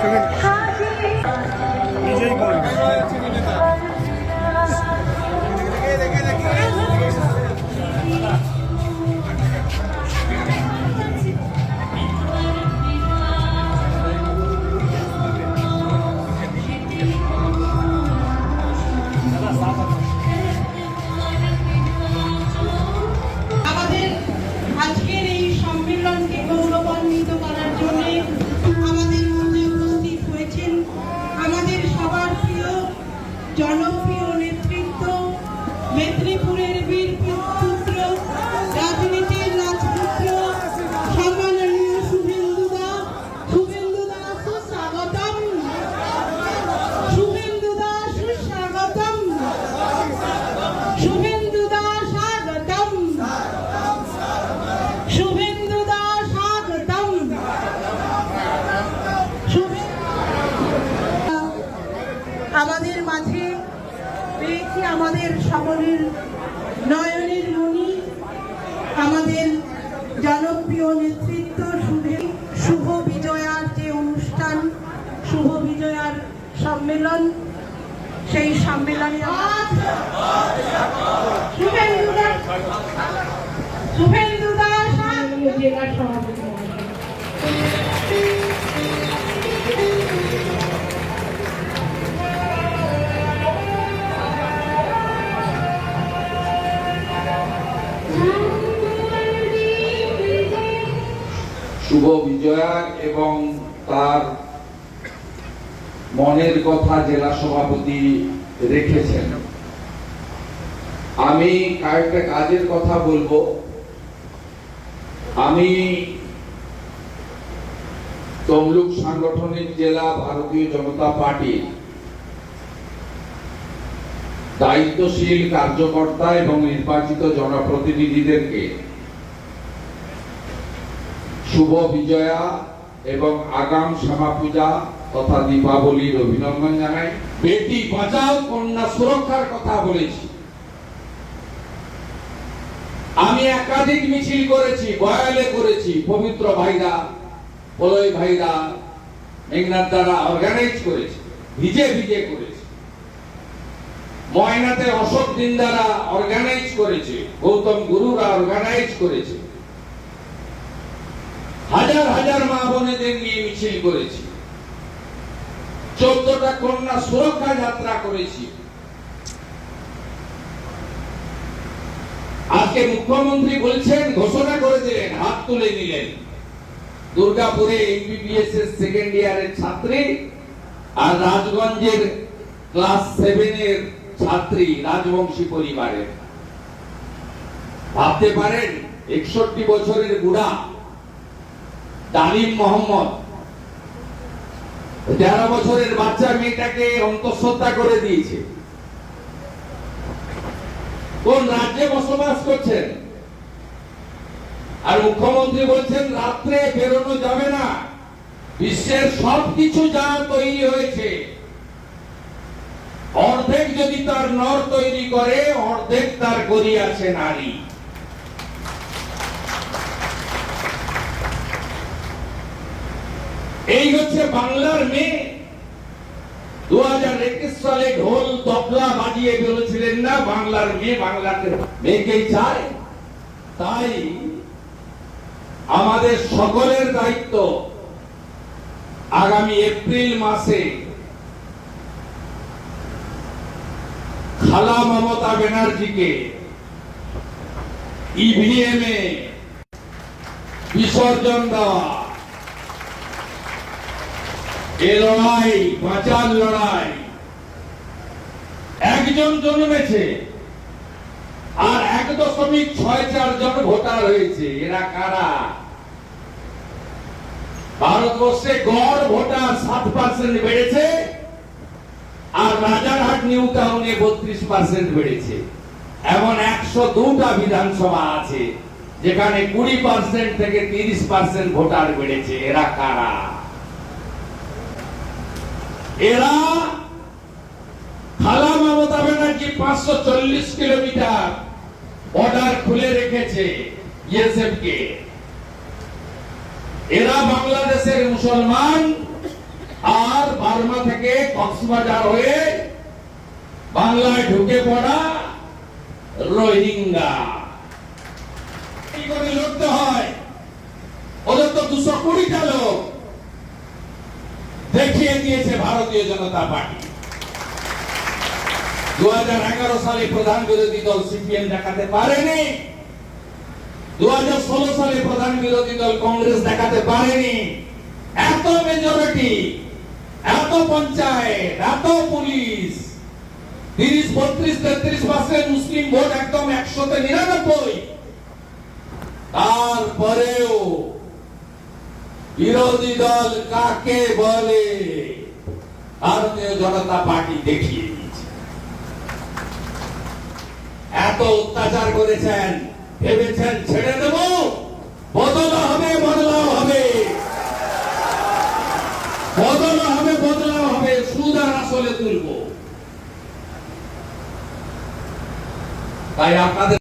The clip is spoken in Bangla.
锤锤你 জনপ্রিয় নেতৃত্ব মেদিনীপুরের আমাদের নয়নের মণি আমাদের জনপ্রিয় নেতৃত্ব শুভে শুভ বিজয়ার যে অনুষ্ঠান, শুভ বিজয়ার সম্মেলন, সেই সম্মেলনে শুভেন্দু শুভেন্দুদা বিজয়া এবং তার মনের কথা জেলা সভাপতি রেখেছেন। আমি কয়েকটা কাজের কথা বলব। আমি তমলুক সাংগঠনিক জেলা ভারতীয় জনতা পার্টির দায়িত্বশীল কার্যকর্তা এবং নির্বাচিত জনপ্রতিনিধিদেরকে শুভ বিজয়া এবং আগাম শ্যামা পূজা তথা দীপাবলির অভিনন্দন জানাই। বেটি, বাঁচাও, কন্যা সুরক্ষার কথা বলেছি। আমি একাধিক মিছিল করেছি, বয়ালে করেছি, পবিত্র ভাইরা পলয় ভাইরা মেঘনাথ দ্বারা অর্গানাইজ করেছি, ভিজে ভিজে করেছি। ময়নাতে অশোক দিন দ্বারা অর্গানাইজ করেছে, গৌতম গুরুরা অর্গানাইজ করেছে। হাজার হাজার মা বোনেদের নিয়ে মিছিল করেছি। চোদ্দটা কন্যা সুরক্ষা যাত্রা করেছি। আজকে মুখ্যমন্ত্রী বলছেন, ঘোষণা করে দিলেন, হাত তুলে নিলেন। দুর্গাপুরে এমবিবিএস এর সেকেন্ড ইয়ারের ছাত্রী আর রাজগঞ্জের ক্লাস সেভেনের ছাত্রী রাজবংশী পরিবারের। ভাবতে পারেন, একষট্টি বছরের বুড়া ডালিম মোহাম্মদ। তেরো বছরের বাচ্চা মেয়েটাকে অন্তঃসত্ত্বা করে দিয়েছে। কোন রাজ্যে বসবাস করছেন? আর মুখ্যমন্ত্রী বলছেন, রাত্রে বেরোনো যাবে না। বিশ্বের সবকিছু যা তৈরি হয়েছে। অর্ধেক যদি তার নর তৈরি করে, অর্ধেক তার করিয়াছে নারী। এই হচ্ছে বাংলার মেয়ে। দু হাজার একুশ সালে ঢোল তবলা বাজিয়ে বলেছিলেন না, বাংলার মেয়ে বাংলার মেয়েকেই চায়? তাই আমাদের সকলের দায়িত্ব আগামী এপ্রিল মাসে খালা মমতা ব্যানার্জিকে ইভিএম এ বিসর্জন দেওয়া। লড়াই বাঁচার লড়াই। একজন জন্মেছে, আর এক দশমিক ছয় চার জন ভোটার হয়েছে। এরা কারা? ভারতবর্ষে গড় ভোটার সাত পার্সেন্ট বেড়েছে, আর রাজারহাট, নিউ টাউনে বত্রিশ পার্সেন্ট বেড়েছে। এমন একশো দুটা বিধানসভা আছে, যেখানে কুড়ি পার্সেন্ট থেকে তিরিশ পার্সেন্ট ভোটার বেড়েছে। এরা কারা? এরা খালা মমতা ব্যানার্জি পাঁচশো চল্লিশ কিলোমিটার বর্ডার খুলে রেখেছে ইএসএফ কে এরা বাংলাদেশের মুসলমান আর বার্মা থেকে কক্সবাজার হয়ে বাংলায় ঢুকে পড়া রোহিঙ্গা। কি করে লড়তে হয়? ওদের তো দুশো কুড়িটা লোক। দেখিয়ে দিয়েছে ভারতীয় জনতা পার্টি। দু সালে প্রধান বিরোধী দল সিপিএম দেখাতে পারেনি। দু সালে প্রধান বিরোধী দল কংগ্রেস দেখাতে পারেনি। এত মেজরিটি এত পঞ্চায়েত, এত পুলিশ, তিরিশ, বত্রিশ, তেত্রিশ পার্সেন্ট মুসলিম ভোট একদম একশোতে নিরানব্বই। তারপরেও বিরোধী দল কাকে বলে ভারতীয় জনতা পার্টি দেখিয়ে দিয়েছে। এত অত্যাচার করেছেন, ভেবেছেন ছেড়ে দেব, বদলা হবে, বদলাও হবে। বদলা হবে, বদলাও হবে, সুদার আসলে তুলব। তাই আপনাদের